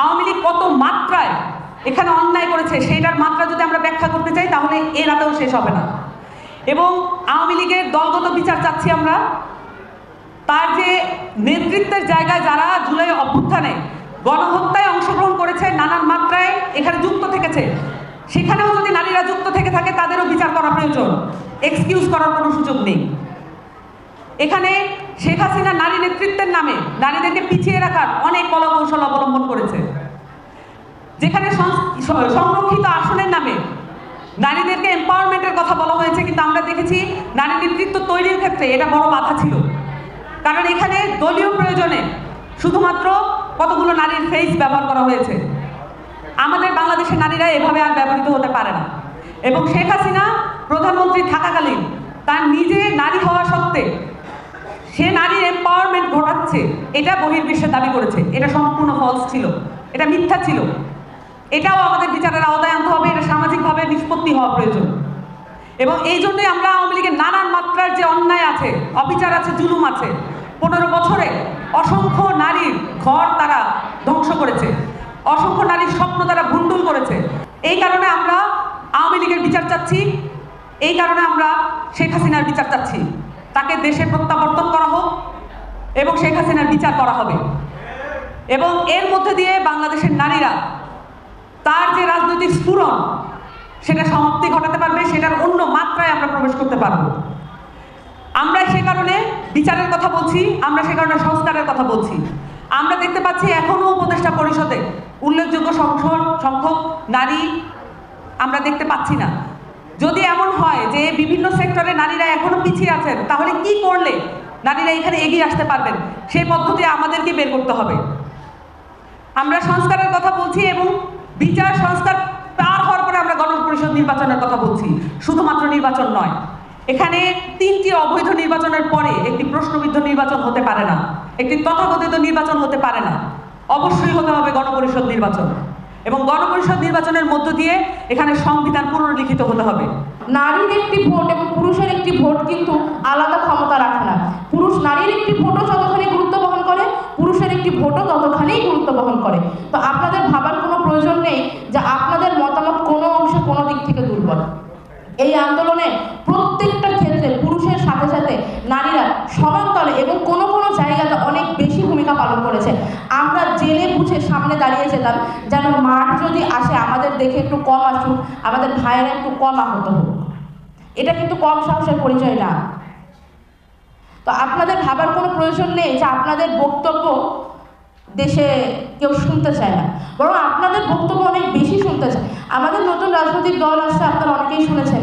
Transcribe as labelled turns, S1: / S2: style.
S1: আওয়ামী লীগ কত মাত্রায় এখানে অন্যায় করেছে, সেইটার মাত্রা যদি আমরা ব্যাখ্যা করতে চাই, তাহলে এ রাতেও শেষ হবে না। এবং আওয়ামী লীগের দলগত বিচার চাচ্ছি আমরা। তার যে নেতৃত্বের জায়গায় যারা জুলাই অভ্যুত্থানে গণহত্যায় অংশগ্রহণ করেছে, নানান মাত্রায় এখানে যুক্ত থেকেছে, সেখানেও যদি নারীরা যুক্ত থেকে থাকে, তাদেরও বিচার করা প্রয়োজন। এক্সকিউজ করার কোনো সুযোগ নেই। এখানে শেখ হাসিনা নারী নেতৃত্বের নামে নারীদেরকে পিছিয়ে রাখার অনেক কলাকৌশল অবলম্বন করেছে। যেখানে সংরক্ষিত আসনের নামে নারীদেরকে এম্পাওয়ারমেন্টের কথা বলা হয়েছে, কিন্তু আমরা দেখেছি নারী নেতৃত্ব তৈরির ক্ষেত্রে এটা বড় বাধা ছিল। কারণ এখানে দলীয় প্রয়োজনে শুধুমাত্র কতগুলো নারীর ফেস ব্যবহার করা হয়েছে। আমাদের বাংলাদেশের নারীরা এভাবে আর ব্যবহৃত হতে পারে না। এবং শেখ হাসিনা প্রধানমন্ত্রী থাকাকালীন তার নিজে নারী হওয়া সত্ত্বে সে নারীর এম্পাওয়ারমেন্ট ঘটাচ্ছে। এটা বহির্বিশ্বে দাবি করেছে। এটা সম্পূর্ণ ফলস ছিল। এটা মিথ্যা ছিল। এটাও আমাদের বিচারের আওতায় আনতে হবে। এটা সামাজিকভাবে নিষ্পত্তি হওয়া প্রয়োজন। এবং এই জন্যই আমরা আওয়ামী লীগের নানান মাত্রার যে অন্যায় আছে, অবিচার আছে, জুলুম আছে, পনেরো বছরে অসংখ্য নারীর ঘর তারা ধ্বংস করেছে। অসংখ্য নারীর স্বপ্ন তারা ভুন্ডুল করেছে। এই কারণে আমরা আওয়ামী লীগের বিচার চাচ্ছি। এই কারণে আমরা শেখ হাসিনার বিচার চাচ্ছি। তাকে দেশে প্রত্যাবর্তন করা হোক এবং শেখ হাসিনার বিচার করা হবে। এবং এর মধ্যে দিয়ে বাংলাদেশের নারীরা তার যে রাজনৈতিক স্ফুরণ, সেটা সমাপ্তি ঘটাতে পারবে, সেটার অন্য মাত্রায় আমরা প্রবেশ করতে পারব। আমরা সে কারণে বিচারের কথা বলছি, আমরা সে কারণে সংস্কারের কথা বলছি। আমরা দেখতে পাচ্ছি এখনও উপদেষ্টা পরিষদে উল্লেখযোগ্য সংখ্যক নারী আমরা দেখতে পাচ্ছি না। যদি এমন হয় যে বিভিন্ন সেক্টরে নারীরা এখনও পিছিয়ে আছেন, তাহলে কি করলে নারীরা এখানে এগিয়ে আসতে পারবেন? সেই পদ্ধতি আমাদেরকে বের করতে হবে। আমরা সংস্কারের কথা বলছি এবং বিচার সংস্কার পার হওয়ার পরে আমরা গণপরিষদ নির্বাচনের কথা বলছি। শুধুমাত্র নির্বাচন নয়। এখানে তিনটি অবৈধ নির্বাচনের পরে একটি প্রশ্নবিদ্ধ নির্বাচন হতে পারে না। একটি তথাকথিত নির্বাচন হতে পারে না। অবশ্যই হতে হবে গণপরিষদ নির্বাচন। এবং গণপরিষদ নির্বাচনের মধ্য দিয়ে এখানে সংবিধান পুনর্লিখিত হতে হবে।
S2: নারীর একটি ভোট এবং পুরুষের একটি ভোট কিন্তু আলাদা ক্ষমতা রাখে না। পুরুষ নারীর একটি ভোটও যতখানি গুরুত্ব বহন করে, পুরুষের একটি ভোটও ততখানিই গুরুত্ব বহন করে। তো আপনাদের ভাবার কোনো প্রয়োজন নেই যে আপনাদের মতামত কোনো অংশে কোনো দিক থেকে দুর্বল। এই আন্দোলনে প্রত্যেকটা ক্ষেত্রে পুরুষের সাথে সাথে নারীরা সমান্তরে এবং কোনো কোনো জায়গাতে অনেক বেশি ভূমিকা পালন করেছে আমরা জেনে বুঝে সামনে দাঁড়িয়ে যেতাম, যেন মাঠ যদি আসে, আমাদের দেখে একটু কম আসুক, আমাদের ভাইয়েরা একটু কম আহত হোক। এটা কিন্তু কম সাহসের পরিচয় না। তো আপনাদের ভাবার কোনো প্রয়োজন নেই যে আপনাদের বক্তব্য দেশে কেউ শুনতে চায় না। বরং আপনাদের বক্তব্য অনেক বেশি শুনতে চায়। আমাদের নতুন রাজনৈতিক দল আসছে, আপনারা অনেকেই শুনেছেন।